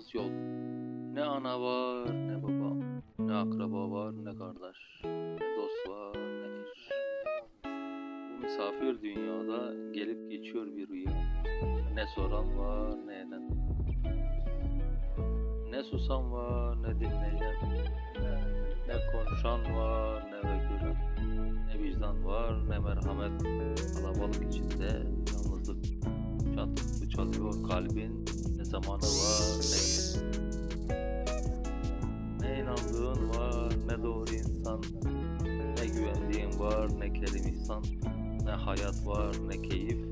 ayrılacağımız yol. Ne ana var ne baba, ne akraba var ne kardeş, ne dost var ne eş. Bu misafir dünyada gelip geçiyor bir rüya. Ne soran var ne eden. Ne susan var ne dinleyen. Ne konuşan var ne gören. Ne vicdan var ne merhamet. Kalabalık içinde yalnızlık çatıp çalıyor kalbin. Ne zamanı var ne yeri. Ne inandığın var ne doğru insan. Ne güvendiğin var ne kerim ihsan. Ne hayat var ne keyif.